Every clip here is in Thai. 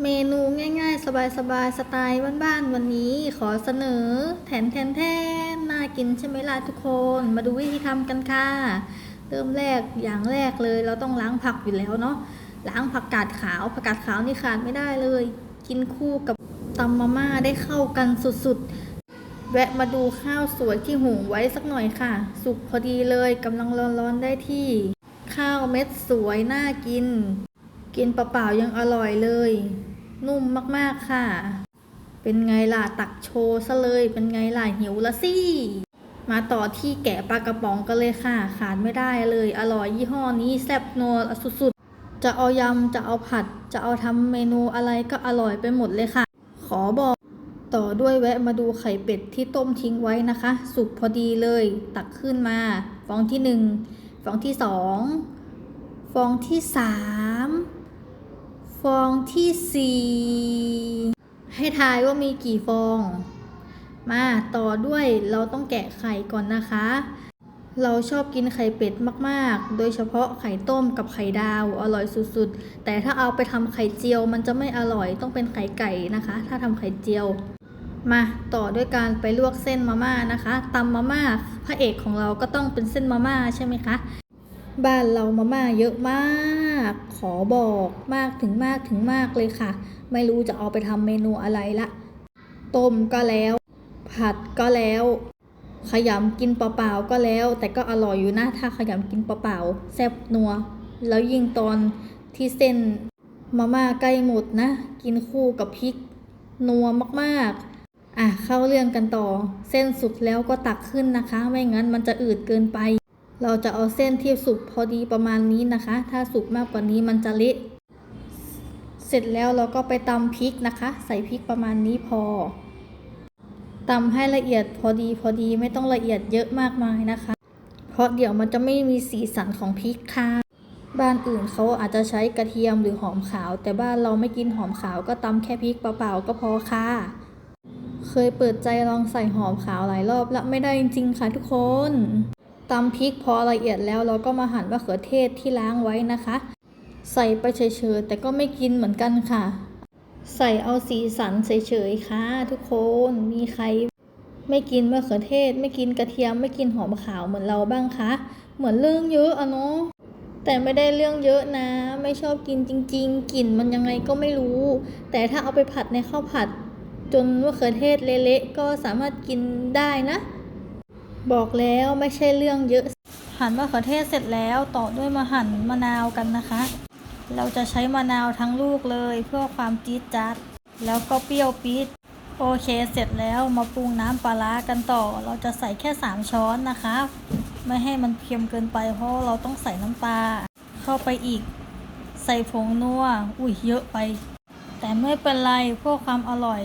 เมนูง่ายๆ สบายๆสไตล์บ้านๆวันนี้ขอเสนอ แถมแถมแถมน่ากินใช่ไหมล่ะทุกคน มาดูวิธีทำกันค่ะ เริ่มแรกอย่างแรกเลยเราต้องล้างผักอยู่แล้วเนาะล้างผักกาดขาวผักกาดขาวนี่ขาดไม่ได้เลย กินคู่กับตำมาม่าได้เข้ากันสุดๆ แวะมาดูข้าวสวยที่หุงไว้สักหน่อยค่ะ สุกพอดีเลยกำลังร้อนๆได้ที่ ข้าวเม็ดสวยน่ากิน กินเปล่าๆยังอร่อยเลย นุ่มมากๆค่ะ เป็นไงล่ะตักโชว์ซะเลย เป็นไงล่ะหิวละสิ มาต่อที่แกะปลากระป๋องกันเลยค่ะ ขาดไม่ได้เลย อร่อยยี่ห้อนี้แซ่บนัวสุดๆ จะเอายำ จะเอาผัด จะเอาทำเมนูอะไรก็อร่อยไปหมดเลยค่ะ ขอบอกต่อด้วยแวะมาดูไข่เป็ดที่ต้มทิ้งไว้นะคะ สุกพอดีเลย ตักขึ้นมา ฟองที่หนึ่งฟองที่สอง ฟองที่สามฟองที่สี่ให้ทายว่ามีกี่ฟอง มาต่อด้วยเราต้องแกะไข่ก่อนนะคะ เราชอบกินไข่เป็ดมากๆ โดยเฉพาะไข่ต้มกับไข่ดาวอร่อยสุดๆ แต่ถ้าเอาไปทำไข่เจียวมันจะไม่อร่อยต้องเป็นไข่ไก่นะคะ ถ้าทำไข่เจียว มาต่อด้วยการไปลวกเส้นมาม่านะคะตำมาม่าพระเอกของเราก็ต้องเป็นเส้นมาม่าใช่ไหมคะ บ้านเรามาม่าเยอะมาก ขอบอกมากถึงมากถึงมากเลยค่ะ ไม่รู้จะเอาไปทำเมนูอะไรละ ต้มก็แล้ว ผัดก็แล้ว ขยำกินเปล่าๆก็แล้ว แต่ก็อร่อยอยู่นะถ้าขยำกินเปล่าๆแซ่บนัว แล้วยิ่งตอนที่เส้นมาม่าใกล้หมดนะ กินคู่กับพริก นัวมากๆอะเข้าเรื่องกันต่อ เส้นสุกแล้วก็ตักขึ้นนะคะ ไม่งั้นมันจะอืดเกินไป เราจะเอาเส้นที่สุกพอดีประมาณนี้นะคะ ถ้าสุกมากกว่านี้มันจะเละเสร็จแล้วเราก็ไปตำพริกนะคะ ใส่พริกประมาณนี้พอตำให้ละเอียดพอดีพอดีไม่ต้องละเอียดเยอะมากมายนะคะ เพราะเดี๋ยวมันจะไม่มีสีสันของพริกค่ะ บ้านอื่นเขาอาจจะใช้กระเทียมหรือหอมขาว แต่บ้านเราไม่กินหอมขาวก็ตำแค่พริกเปล่าๆก็พอค่ะ เคยเปิดใจลองใส่หอมขาวหลายรอบแล้วไม่ได้จริงๆค่ะทุกคน ตำพริกพอละเอียดแล้วเราก็มาหั่นมะเขือเทศที่ล้างไว้นะคะ ใส่ไปเฉยๆแต่ก็ไม่กินเหมือนกันค่ะ ใส่เอาสีสันเฉยๆค่ะทุกคนมีใครไม่กินมะเขือเทศ ไม่กินกระเทียมไม่กินหอมขาวเหมือนเราบ้างคะเหมือนเรื่องเยอะอะเนาะแต่ไม่ได้เรื่องเยอะนะ ไม่ชอบกินจริง ๆกลิ่นมันยังไงก็ไม่รู้ แต่ถ้าเอาไปผัดในข้าวผัด จนมะเขือเทศเละๆก็สามารถกินได้นะ บอกแล้วไม่ใช่เรื่องเยอะ หั่นมะเขือเทศเสร็จแล้วต่อด้วยมาหั่นมะนาวกันนะคะ เราจะใช้มะนาวทั้งลูกเลยเพื่อความจี๊ดจ๊าดแล้วก็เปรี้ยวปี๊ดโอเคเสร็จแล้วมาปรุงน้ำปลาร้ากันต่อ เราจะใส่แค่ 3 ช้อนนะคะ ไม่ให้มันเค็มเกินไปเพราะเราต้องใส่น้ำปลาเข้าไปอีก ใส่ผงนัวอุ้ยเยอะไป แต่ไม่เป็นไรเพื่อความอร่อย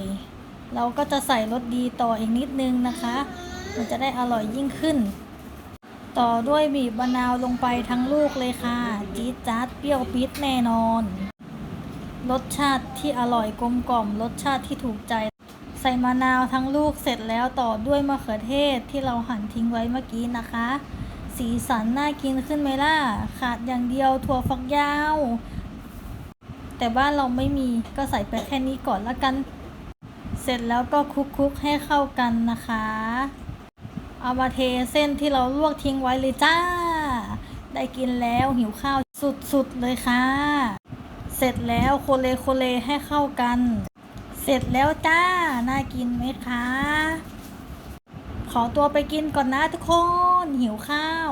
เราก็จะใส่รสดีต่ออีกนิดนึงนะคะ มันจะได้อร่อยยิ่งขึ้น ต่อด้วยบีบมะนาวลงไปทั้งลูกเลยค่ะ จี๊ดจ๊าดเปรี้ยวปี๊ดแน่นอน รสชาติที่อร่อยกลมกล่อม รสชาติที่ถูกใจ ใส่มะนาวทั้งลูกเสร็จแล้วต่อด้วยมะเขือเทศที่เราหั่นทิ้งไว้เมื่อกี้นะคะ สีสันน่ากินขึ้นไหมล่ะ ขาดอย่างเดียวถั่วฝักยาว แต่บ้านเราไม่มีก็ใส่ไปแค่นี้ก่อนละกันเสร็จแล้วก็คลุกๆให้เข้ากันนะคะ เอามาเทเส้นที่เราลวกทิ้งไว้เลยจ้า ได้กินแล้วหิวข้าวสุดๆเลยค่ะ เสร็จแล้วโคเลโคเลให้เข้ากัน เสร็จแล้วจ้า น่ากินไหมคะ ขอตัวไปกินก่อนนะทุกคน หิวข้าว